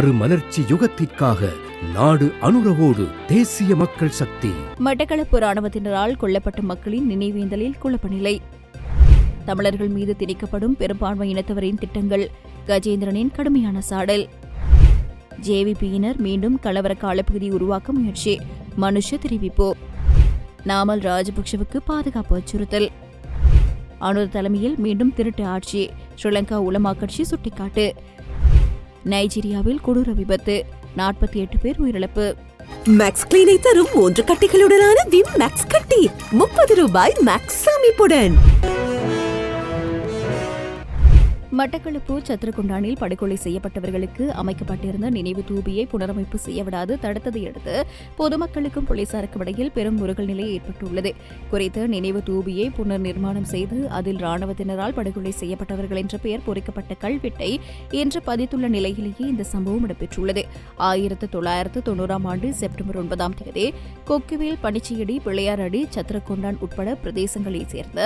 மறுமலர்ச்சி யுகத்திற்காக நாடு அனுரவோடு தேசிய மக்கள் சக்தி. மட்டக்களப்பு ராணுவத்தினரால் கொல்லப்பட்ட மக்களின் நினைவேந்தலில் குழப்பநிலை. தமிழர்கள் மீது திணிக்கப்படும் பெரும்பான்மை இனத்தவரின் திட்டங்கள் கஜேந்திரனின் கடுமையான சாடல். ஜேவிபியினர் மீண்டும் கலவர காலப்பகுதி உருவாக்க முயற்சி. மனுஷ தெரிவிப்பு. நாமல் ராஜபக்ஷவுக்கு பாதுகாப்பு அச்சுறுத்தல். அனுர் தலைமையில் மீண்டும் திருட்டு ஆட்சி. ஸ்ரீலங்கா உலமா கட்சி சுட்டிக்காட்டு. நைஜீரியாவில் கொடூர விபத்து. நாற்பத்தி எட்டு பேர் உயிரிழப்பு. மேக்ஸ் கிளீனை தரும் மூன்று கட்டிகளுடனான விம் மேக்ஸ் கட்டி. முப்பது ரூபாய் மேக்ஸ் சாமிப்புடன். மட்டக்களப்பு சத்திரகுண்டானில் படுகொலை செய்யப்பட்டவர்களுக்கு அமைக்கப்பட்டிருந்த நினைவு தூபியை புனரமைப்பு செய்யவிடாது தடுத்ததை அடுத்து பொதுமக்களுக்கும் போலீசாருக்கும் இடையில் பெரும் முருகல் நிலை ஏற்பட்டுள்ளது. குறித்த நினைவு தூபியை புனர் நிர்மாணம் செய்து அதில் ராணுவத்தினரால் படுகொலை செய்யப்பட்டவர்கள் என்ற பெயர் பொறிக்கப்பட்ட கல்வெட்டை இன்று பதித்துள்ள நிலையிலேயே இந்த சம்பவம் இடம்பெற்றுள்ளது. ஆயிரத்து தொள்ளாயிரத்து தொண்ணூறாம் ஆண்டு செப்டம்பர் ஒன்பதாம் தேதி கொக்குவேல் பனிச்சியடி பிள்ளையாரடி சத்திரகொண்டான் உட்பட பிரதேசங்களைச் சேர்ந்த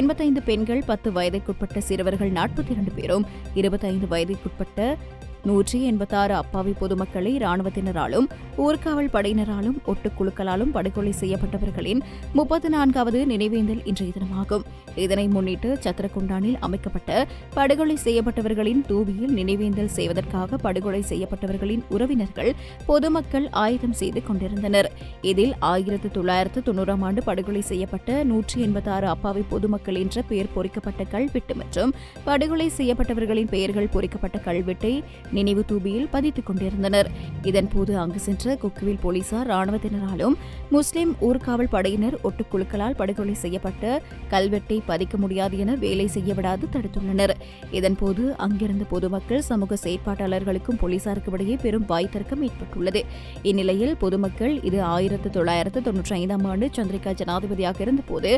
எண்பத்தைந்து பெண்கள் பத்து வயதுக்குட்பட்ட சிறுவர்கள் நாற்பத்தி இரண்டு பேரும். இருபத்தைந்து வயதிற்குட்பட்ட நூற்றி எண்பத்தாறு அப்பாவி பொதுமக்களை ராணுவத்தினராலும் ஊர்காவல் படையினராலும் ஒட்டுக்குழுக்களாலும் படுகொலை செய்யப்பட்டவர்களின் முப்பத்தி நான்காவது நினைவேந்தல் இன்றைய தினமாகும். இதனை முன்னிட்டு சத்திரகுண்டானில் அமைக்கப்பட்ட படுகொலை செய்யப்பட்டவர்களின் தூபியில் நினைவேந்தல் செய்வதற்காக படுகொலை செய்யப்பட்டவர்களின் உறவினர்கள் பொதுமக்கள் ஆயத்தம் செய்து கொண்டிருந்தனர். இதில் ஆயிரத்து தொள்ளாயிரத்து தொண்ணூறாம் ஆண்டு படுகொலை செய்யப்பட்ட நூற்றி எண்பத்தாறு அப்பாவி பொதுமக்கள் என்ற பெயர் பொறிக்கப்பட்ட கல்வெட்டு மற்றும் படுகொலை செய்யப்பட்டவர்களின் பெயர்கள் பொறிக்கப்பட்ட கல்வெட்டை நினைவு தூபியில் பதித்துக் கொண்டிருந்தனர். இதன்போது அங்கு சென்ற கொக்குவில் போலீசார் ராணுவத்தினராலும் முஸ்லிம் ஊர்காவல் படையினர் ஒட்டுக்குழுக்களால் படுகொலை செய்யப்பட்ட கல்வெட்டை பதிக்க முடியாது என வேலை செய்ய விடாது தடுத்துள்ளனர். இதன்போது அங்கிருந்த பொதுமக்கள் சமூக செயற்பாட்டாளர்களுக்கும் போலீசாருக்கும் இடையே பெரும் வாய் தர்க்கம் ஏற்பட்டுள்ளது. இந்நிலையில் பொதுமக்கள் இது ஆயிரத்து தொள்ளாயிரத்து தொன்னூற்றி ஐந்தாம் ஆண்டு சந்திரிகா ஜனாதிபதியாக இருந்தபோது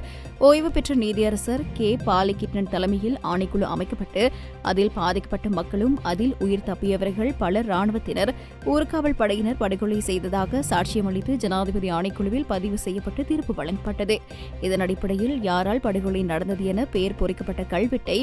ஓய்வு பெற்ற நீதியரசர் கே. பாலிகிட்டன் தலைமையில் ஆணைக்குழு அமைக்கப்பட்டு அதில் பாதிக்கப்பட்ட மக்களும் அதில் உயிர் தப்பியவர்கள் பலர் ராணுவத்தினர் ஊர்காவல் படையினர் படுகொலை செய்ததாக சாட்சியமளித்து ஜனாதிபதி ஆணைக்குழுவில் பதிவு செய்யப்பட்டு தீர்ப்பு வழங்கப்பட்டது. இதன் அடிப்படையில் யாரால் படுகொலை நடந்தது என பெயர் பொறிக்கப்பட்ட கல்வெட்டை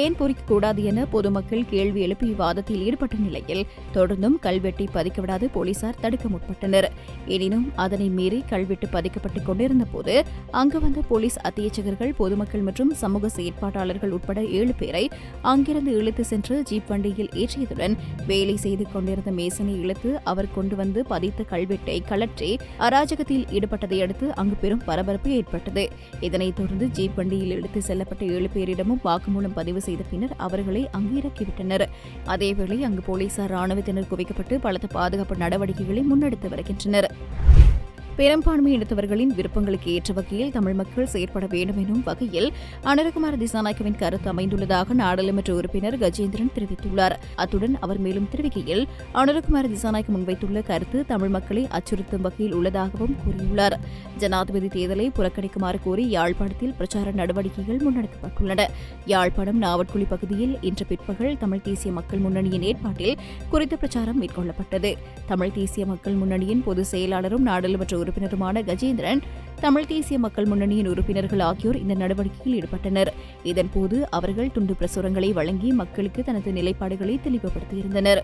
ஏன் பொறிக்கக்கூடாது என பொதுமக்கள் கேள்வி எழுப்பி விவாதத்தில் ஈடுபட்ட நிலையில் தொடர்ந்தும் கல்வெட்டை பதிக்கவிடாது போலீசார் தடுக்க முற்பட்டனர். எனினும் அதனை மீறி கல்வெட்டு பதிக்கப்பட்டுக் கொண்டிருந்த போது அங்கு வந்த போலீஸ் அத்தியட்சகர்கள் பொதுமக்கள் மற்றும் சமூக செயற்பாட்டாளர்கள் உட்பட ஏழு பேரை அங்கிருந்து இழுத்து சென்று ஜீப் வண்டியில் ஏற்றியதுடன் வேலை செய்து கொண்டிருந்த மேசனை இழுத்து அவர் கொண்டு வந்து பதித்த கல்வெட்டை கலற்றி அராஜகத்தில் ஈடுபட்டதை அடுத்து அங்கு பெரும் பரபரப்பு ஏற்பட்டது. இதனைத் தொடர்ந்து ஜீப் வண்டியில் எடுத்து செல்லப்பட்ட ஏழு பேரிடமும் வாக்குமூலம் பதிவு செய்த பின்னர் அவர்களை அங்கு இறக்கிவிட்டனர் அதேவேளை அங்கு போலீசார் ராணுவத்தினர் குவிக்கப்பட்டு பலத்த பாதுகாப்பு நடவடிக்கைகளை முன்னெடுத்து வருகின்றனர். பெரும்பான்மை இனத்தவர்களின் விருப்பங்களுக்கு ஏற்ற வகையில் தமிழ் மக்கள் செயற்பட வேண்டும் எனும் வகையில் அனுரகுமார் திசாநாயக்கவின் கருத்து அமைந்துள்ளதாக நாடாளுமன்ற உறுப்பினர் கஜேந்திரன் தெரிவித்துள்ளார். அத்துடன் அவர் மேலும் தெரிவிக்கையில் அனுரகுமார் திசாநாயக்க முன்வைத்துள்ள கருத்து தமிழ் மக்களை அச்சுறுத்தும் வகையில் உள்ளதாகவும் கூறியுள்ளார். ஜனாதிபதி தேர்தலை புறக்கணிக்குமாறு கோரி யாழ்ப்பாணத்தில் பிரச்சார நடவடிக்கைகள் முன்னெடுக்கப்பட்டுள்ளன. யாழ்ப்பாணம் நாவட்குழி பகுதியில் இன்று பிற்பகல் தமிழ் தேசிய மக்கள் முன்னணியின் ஏற்பாட்டில் குறித்த பிரச்சாரம் மேற்கொள்ளப்பட்டது. தமிழ் தேசிய மக்கள் முன்னணியின் பொதுச் செயலாளரும் நாடாளுமன்ற உறுப்பினருமான கஜேந்திரன் தமிழ் தேசிய மக்கள் முன்னணியின் உறுப்பினர்கள் ஆகியோர் இந்த நடவடிக்கையில் ஈடுபட்டனர். இதன்போது அவர்கள் துண்டு பிரசுரங்களை வழங்கி மக்களுக்கு தனது நிலைப்பாடுகளை தெளிவுபடுத்தியிருந்தனர்.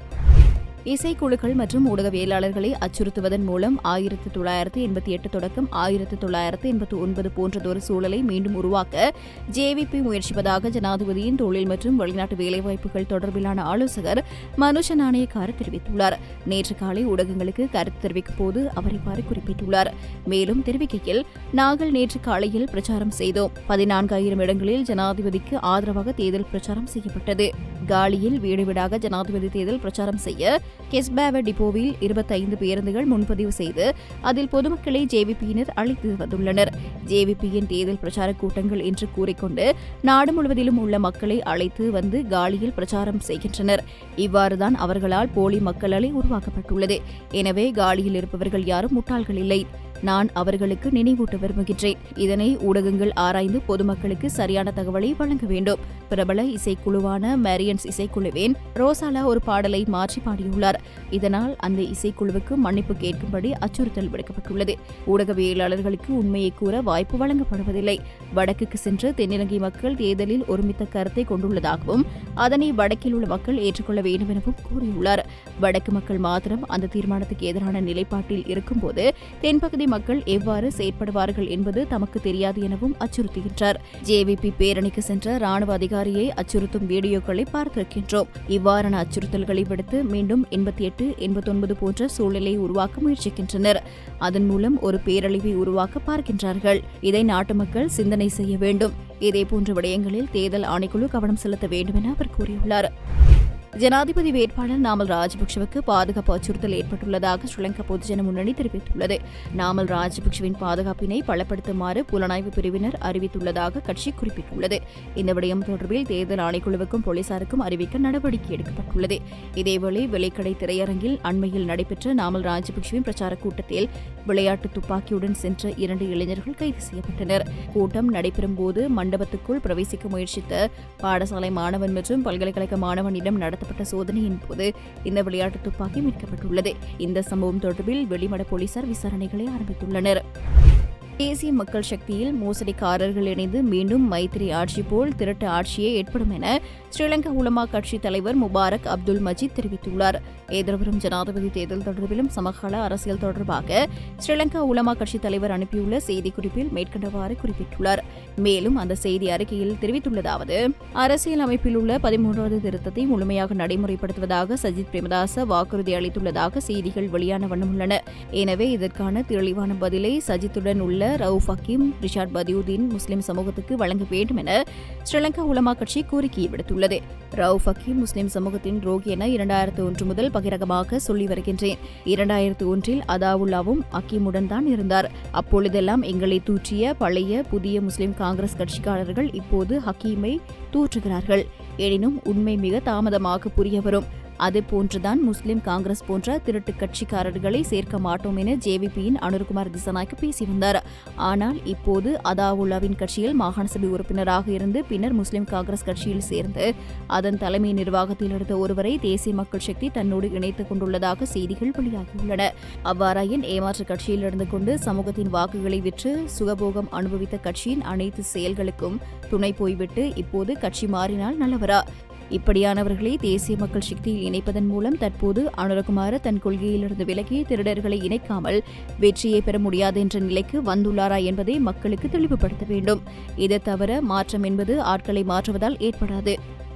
இசைக்குழுக்கள் மற்றும் ஊடகவியலாளர்களை அச்சுறுத்துவதன் மூலம் ஆயிரத்து தொள்ளாயிரத்து எண்பத்தி எட்டு தொடக்கம் ஆயிரத்து தொள்ளாயிரத்து எண்பத்தி ஒன்பது போன்றதொரு சூழலை மீண்டும் உருவாக்க ஜேவிபி முயற்சிப்பதாக ஜனாதிபதியின் தொழில் மற்றும் வெளிநாட்டு வேலைவாய்ப்புகள் தொடர்பிலான ஆலோசகர் மனுஷ நாணயக்கார் தெரிவித்துள்ளார். நேற்று காலை ஊடகங்களுக்கு கருத்து தெரிவிக்கும் போது அவர் இவ்வாறு குறிப்பிட்டுள்ளார். மேலும் தெரிவிக்கையில் நாங்கள் நேற்று காலையில் பிரச்சாரம் செய்தோம். பதினான்காயிரம் இடங்களில் ஜனாதிபதிக்கு ஆதரவாக தேர்தல் பிரச்சாரம் செய்யப்பட்டது. காலியில் வீடு வீடாக ஜனாதிபதி தேர்தல் பிரச்சாரம் செய்ய கெஸ்பேவ டிப்போவில் இருபத்தைந்து பேருந்துகள் முன்பதிவு செய்து அதில் பொதுமக்களை ஜேவிபியினர் அழைத்து வந்துள்ளனர். ஜேவிபியின் தேர்தல் பிரச்சார கூட்டங்கள் என்று கூறிக்கொண்டு நாடு முழுவதிலும் உள்ள மக்களை அழைத்து வந்து காலியில் பிரச்சாரம் செய்கின்றனர். இவ்வாறுதான் அவர்களால் போலி மக்கள் அலை உருவாக்கப்பட்டுள்ளது. எனவே காலியில் இருப்பவர்கள் யாரும் முட்டாள்கள் இல்லை. நான் அவர்களுக்கு நினைவூட்ட விரும்புகின்றேன். இதனை ஊடகங்கள் ஆராய்ந்து பொதுமக்களுக்கு சரியான தகவலை வழங்க வேண்டும். பிரபல இசைக்குழுவான மேரியன்ஸ் இசைக்குழுவின் ரோசாலா ஒரு பாடலை மாற்றி பாடியுள்ளார். இதனால் அந்த இசைக்குழுவுக்கு மன்னிப்பு கேட்கும்படி அச்சுறுத்தல் விடுக்கப்பட்டுள்ளது. ஊடகவியலாளர்களுக்கு உண்மையை கூற வாய்ப்பு வழங்கப்படுவதில்லை. வடக்குக்கு சென்று தென்னிலங்கை மக்கள் தேர்தலில் ஒருமித்த கருத்தை கொண்டுள்ளதாகவும் அதனை வடக்கில் உள்ள மக்கள் ஏற்றுக்கொள்ள வேண்டும் எனவும் கூறியுள்ளார். வடக்கு மக்கள் மாத்திரம் அந்த தீர்மானத்துக்கு எதிரான நிலைப்பாட்டில் இருக்கும்போது தென்பகுதி மக்கள் எவ்வாறு செயற்படுவார்கள் என்பது தமக்கு தெரியாது எனவும் அச்சுறுத்துகின்றார். ஜேவிபி பேரணிக்கு சென்ற ராணுவ அதிகாரியை அச்சுறுத்தும் வீடியோக்களை பார்த்திருக்கின்றோம். இவ்வாறான அச்சுறுத்தல்களை விடுத்து மீண்டும் எண்பத்தி எட்டு எண்பத்தொன்பது போன்ற சூழ்நிலையை உருவாக்க முயற்சிக்கின்றனர். அதன் மூலம் ஒரு பேரழிவை உருவாக்க பார்க்கின்றார்கள். இதை நாட்டு மக்கள் சிந்தனை செய்ய வேண்டும். இதேபோன்ற விடயங்களில் தேர்தல் ஆணைக்குழு கவனம் செலுத்த வேண்டும் என அவர் கூறியுள்ளார். ஜனாதிபதி வேட்பாளர் நாமல் ராஜபக்சவுக்கு பாதுகாப்பு அச்சுறுத்தல் ஏற்பட்டுள்ளதாக ஸ்ரீலங்கா பொதுஜன முன்னணி தெரிவித்துள்ளது. நாமல் ராஜபக்சவின் பாதுகாப்பினை பலப்படுத்துமாறு புலனாய்வு பிரிவினர் அறிவித்துள்ளதாக கட்சி குறிப்பிட்டுள்ளது. இந்த விடயம் தொடர்பில் தேர்தல் ஆணைக்குழுவுக்கும் போலீசாருக்கும் அறிவிக்க நடவடிக்கை எடுக்கப்பட்டுள்ளது. இதேவேளை விலைக்கடை திரையரங்கில் அண்மையில் நடைபெற்ற நாமல் ராஜபக்சவின் பிரச்சார கூட்டத்தில் விளையாட்டு துப்பாக்கியுடன் சென்ற இரண்டு இளைஞர்கள் கைது செய்யப்பட்டனர். கூட்டம் நடைபெறும் போது மண்டபத்துக்குள் பிரவேசிக்க முயற்சித்த பாடசாலை மாணவன் மற்றும் பல்கலைக்கழக மாணவனிடம் நடத்தப்பட்ட சோதனையின் போது இந்த விளையாட்டு துப்பாக்கி மீட்கப்பட்டுள்ளது. இந்த சம்பவம் தொடர்பில் வெளிமட போலீசார் விசாரணைகளை ஆரம்பித்துள்ளனர். தேசிய மக்கள் சக்தியில் மோசடிக்காரர்கள் இணைந்து மீண்டும் மைத்திரி ஆட்சி போல் திரட்டு ஆட்சியே ஏற்படும் என ஸ்ரீலங்கா உலமா கட்சி தலைவர் முபாரக் அப்துல் மஜீத் தெரிவித்துள்ளார். எதிர்வரும் ஜனாதிபதி தேர்தல் தொடர்பிலும் சமகால அரசியல் தொடர்பாக ஸ்ரீலங்கா உலமா கட்சி தலைவர் அனுப்பியுள்ள செய்திக்குறிப்பில் மேற்கண்டவாறு குறிப்பிட்டுள்ளார். மேலும் அந்த செய்தி அறிக்கையில் தெரிவித்துள்ளதாவது அரசியல் அமைப்பில் உள்ள பதிமூன்றாவது திருத்தத்தை முழுமையாக நடைமுறைப்படுத்துவதாக சஜித் பிரேமதாச வாக்குறுதி அளித்துள்ளதாக செய்திகள் வெளியான வண்ணம் உள்ளன. எனவே இதற்கான தெளிவான பதிலை சஜித்துடன் உள்ள ரவுஃப் ஹக்கீம் ரிஷாட் பதியுதீன் முஸ்லிம் சமூகத்துக்கு வழங்க வேண்டும் என ஸ்ரீலங்கா உலமா கட்சி கோரிக்கையை விடுத்துள்ளது. ரவுஃப் ஹக்கீம் முஸ்லிம் சமூகத்தின் ரோகி என இரண்டாயிரத்து ஒன்று முதல் பகிரங்கமாக சொல்லி வருகின்றேன். இரண்டாயிரத்து ஒன்றில் அதாவுல்லாவும் ஹக்கீமுடன் தான் இருந்தார். அப்பொழுதெல்லாம் எங்களை தூற்றிய பழைய புதிய முஸ்லிம் காங்கிரஸ் கட்சிக்காரர்கள் இப்போது ஹக்கீமை தூற்றுகிறார்கள். எனினும் உண்மை மிக தாமதமாக புரிய வரும். அது போன்றுதான் முஸ்லிம் காங்கிரஸ் போன்ற திருட்டு கட்சிக்காரர்களை சேர்க்க மாட்டோம் என ஜேவிபியின் அனுர்குமார் திசநாயக்க பேசி வந்தார் ஆனால் இப்போது அதாவுல்லாவின் கட்சியில் மாகாண சபை உறுப்பினராக இருந்து பின்னர் முஸ்லிம் காங்கிரஸ் கட்சியில் சேர்ந்து அதன் தலைமை நிர்வாகத்தில் இருந்த ஒருவரை தேசிய மக்கள் சக்தி தன்னோடு இணைத்துக் கொண்டுள்ளதாக செய்திகள் வெளியாகியுள்ளன. அவ்வாறாயின் ஏமாற்று கட்சியில் இருந்து கொண்டு சமூகத்தின் வாக்குகளை விற்று சுகபோகம் அனுபவித்த கட்சியின் அனைத்து செயல்களுக்கும் துணை போய்விட்டு இப்போது கட்சி மாறினால் நல்லவரா? இப்படியானவர்களை தேசிய மக்கள் சக்தியில் இணைப்பதன் மூலம் தற்போது அனுரகுமார தன் கொள்கையிலிருந்து விலகி திருடர்களை இணைக்காமல் வெற்றியை பெற முடியாது என்ற நிலைக்கு வந்துள்ளாரா என்பதை மக்களுக்கு தெளிவுபடுத்த வேண்டும். இது தவிர மாற்றம் என்பது ஆட்களை மாற்றுவதால் ஏற்படாது.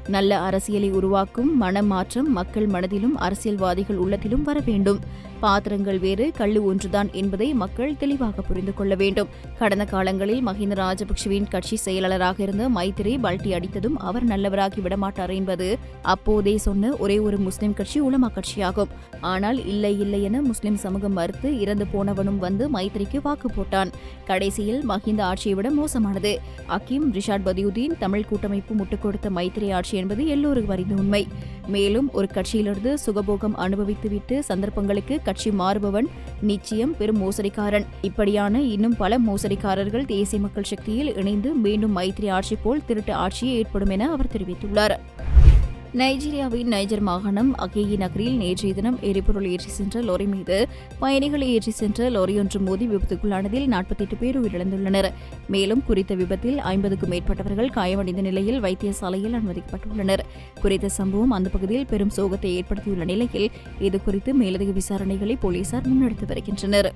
நல்ல அரசியலை உருவாக்கும் மன மாற்றம் மக்கள் மனதிலும் அரசியல்வாதிகள் உள்ளத்திலும் வர வேண்டும். பாத்திரங்கள் வேறு கள்ளு ஒன்றுதான் என்பதை மக்கள் தெளிவாக புரிந்து கொள்ள வேண்டும். கடந்த காலங்களில் மஹிந்த ராஜபக்சவின் கட்சி செயலாளராக இருந்த மைத்திரி பல்டி அடித்ததும் அவர் நல்லவராகி விடமாட்டார் என்பது அப்போதே சொன்ன ஒரே ஒரு முஸ்லிம் கட்சி உலமா கட்சியாகும். ஆனால் இல்லை இல்லை என முஸ்லிம் சமூகம் மறுத்து இறந்து போனவனும் வந்து மைத்திரிக்கு வாக்கு போட்டான். கடைசியில் மஹிந்த ஆட்சியை விட மோசமானது. அக்கீம் ரிஷாட் பதியுதீன் தமிழ் கூட்டமைப்பு முட்டுக் கொடுத்த மைத்திரி ஆட்சி என்பது எல்லோருக்கும் அறிந்த உண்மை. மேலும் ஒரு கட்சியிலிருந்து சுகபோகம் அனுபவித்துவிட்டு சந்தர்ப்பங்களுக்கு கட்சி மாறுபவன் நிச்சயம் பெரும் மோசடிக்காரன். இப்படியான இன்னும் பல மோசடிக்காரர்கள் தேசிய மக்கள் சக்தியில் இணைந்து மீண்டும் மைத்திரி ஆட்சி போல் திருட்டு ஆட்சியே ஏற்படும் என அவர் தெரிவித்துள்ளார். நைஜீரியாவின் நைஜர் மாகாணம் அகேயி நகரில் நேற்றைய தினம் எரிபொருள் ஏற்றி சென்ற லோரி மீது பயணிகளை ஏற்றி சென்ற லோரியொன்று மோதி விபத்துக்குள்ளானதில் நாற்பத்தெட்டு பேர் உயிரிழந்துள்ளனர். மேலும் குறித்த விபத்தில் ஐம்பதுக்கும் மேற்பட்டவர்கள் காயமடைந்த நிலையில் வைத்தியசாலையில் அனுமதிக்கப்பட்டுள்ளனர். குறித்த சம்பவம் அந்த பகுதியில் பெரும் சோகத்தை ஏற்படுத்தியுள்ள நிலையில் இதுகுறித்து மேலதிக விசாரணைகளை போலீசார் முன்னெடுத்து வருகின்றனர்.